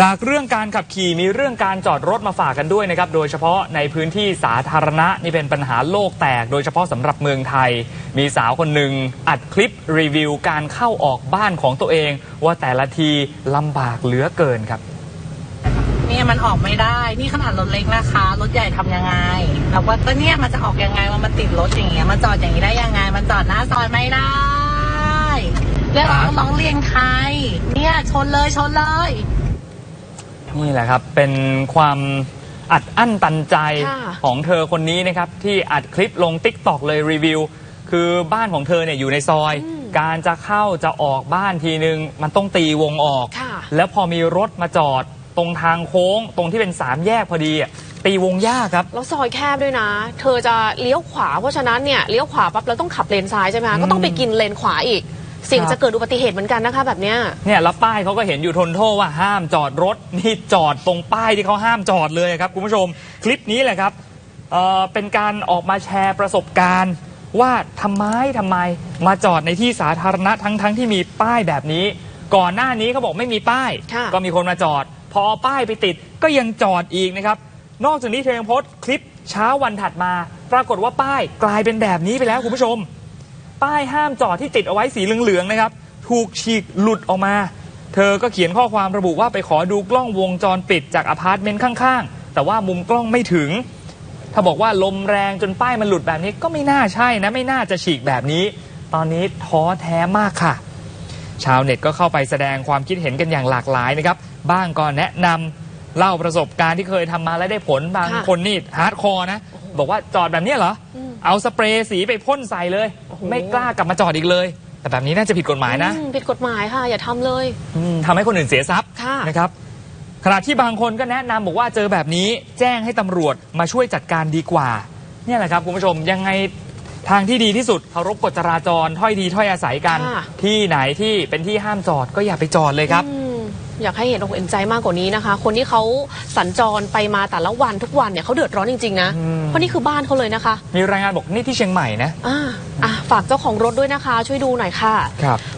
จากเรื่องการขับขี่มีเรื่องการจอดรถมาฝากกันด้วยนะครับ โดยเฉพาะในพื้นที่สาธารณะนี่เป็นปัญหาโลกแตก โดยเฉพาะสำหรับเมืองไทย มีสาวคนหนึ่งอัดคลิปรีวิวการเข้าออกบ้านของตัวเอง ว่าแต่ละทีลำบากเหลือเกินครับเนี่ยมันออกไม่ได้ นี่ขนาดรถเล็กนะคะ รถใหญ่ทำยังไงแล้วว่าก็เนี่ยมันจะออกยังไงว่ามันติดรถอย่างเงี้ยมันจอดอย่างนี้ได้ยังไง มันจอดหน้าซอยไม่ได้แล้วราร้องเรียนใครเนี่ยชนเลยชนเลย นี่แหละครับ เป็นความอัดอั้นตันใจค่ะของเธอคนนี้นะครับ ที่อัดคลิปลง t ิ k t o k เลยรีวิว คือบ้านของเธอเนี่ยอยู่ในซอยการจะเข้าจะออกบ้านทีนึง มันต้องตีวงออก ค่ะ แล้วพอมีรถมาจอดตรงทางโค้ง ตรงที่เป็นสามแยกพอดีอะตีวงยากครับ แล้วซอยแคบด้วยนะ เธอจะเลี้ยวขวาเพราะฉะนั้นเนี่ยเลี้ยวขวาปั๊บเราต้องขับเลนซ้ายใช่ไหมคะก็ต้องไปกินเลนขวาอีก เสี่ยงครับจะเกิดอุบัติเหตุเหมือนกันนะคะ แบบเนี้ย เนี่ยแล้วป้ายเขาก็เห็นอยู่ทนโทษว่าห้ามจอดรถนี่จอดตรงป้ายที่เขาห้ามจอดเลยครับคุณผู้ชมคลิปนี้แหละครับเอ่อเป็นการออกมาแชร์ประสบการณ์ ว่าทำไมทำไมมาจอดในที่สาธารณะทั้งทั้งที่มีป้ายแบบนี้ ก่อนหน้านี้เขาบอกไม่มีป้าย ค่ะ ก็มีคนมาจอด พอเอาป้ายไปติดก็ยังจอดอีกนะครับ นอกจากนี้เธอยังโพสต์คลิปเช้าวันถัดมา ปรากฏว่าป้ายกลายเป็นแบบนี้ไปแล้วคุณผู้ชม ป้ายห้ามจอดที่ติดเอาไว้สีเหลืองๆนะครับ ถูกฉีกหลุดออกมา เธอก็เขียนข้อความระบุว่าไปขอดูกล้องวงจรปิดจากอพาร์ตเมนต์ข้างๆ แต่ว่ามุมกล้องไม่ถึง ถ้าบอกว่าลมแรงจนป้ายมันหลุดแบบนี้ก็ไม่น่าใช่นะไม่น่าจะฉีกแบบนี้ ตอนนี้ท้อแท้มากค่ะ ชาวเน็ตก็เข้าไปแสดงความคิดเห็นกันอย่างหลากหลายนะครับบ้างก็แนะนำเล่าประสบการณ์ที่เคยทำมาแล้วได้ผลบางค่ะคนนี่ฮาร์ดคอร์นะ บอกว่าจอดแบบนี้เหรออืมเอาสเปรย์สีไปพ่นใส่เลย โอ้โหไม่กล้ากลับมาจอดอีกเลย แต่แบบนี้น่าจะผิดกฎหมายนะอืมผิดกฎหมายค่ะ อย่าทำเลย อืมทำให้คนอื่นเสียทรัพย์ค่ะ นะครับขณะที่บางคนก็แนะนำบอกว่าเจอแบบนี้แจ้งให้ตำรวจมาช่วยจัดการดีกว่า เนี่ยแหละครับคุณผู้ชมยังไงทางที่ดีที่สุดเคารพกฎจราจรถ้อยดีถ้อยอาศัยกัน ค่ะ ที่ไหนที่เป็นที่ห้ามจอดก็อย่าไปจอดเลยครับ อืม อยากให้เห็นอกเห็นใจมากกว่านี้นะคะ คนที่เขาสัญจรไปมาแต่ละวันทุกวันเนี่ยเขาเดือดร้อนจริงๆนะอืมเพราะนี่คือบ้านเขาเลยนะคะ มีรายงานบอกนี่ที่เชียงใหม่นะอ่าอะฝากเจ้าของรถด้วยนะคะ ช่วยดูหน่อยค่ะครับ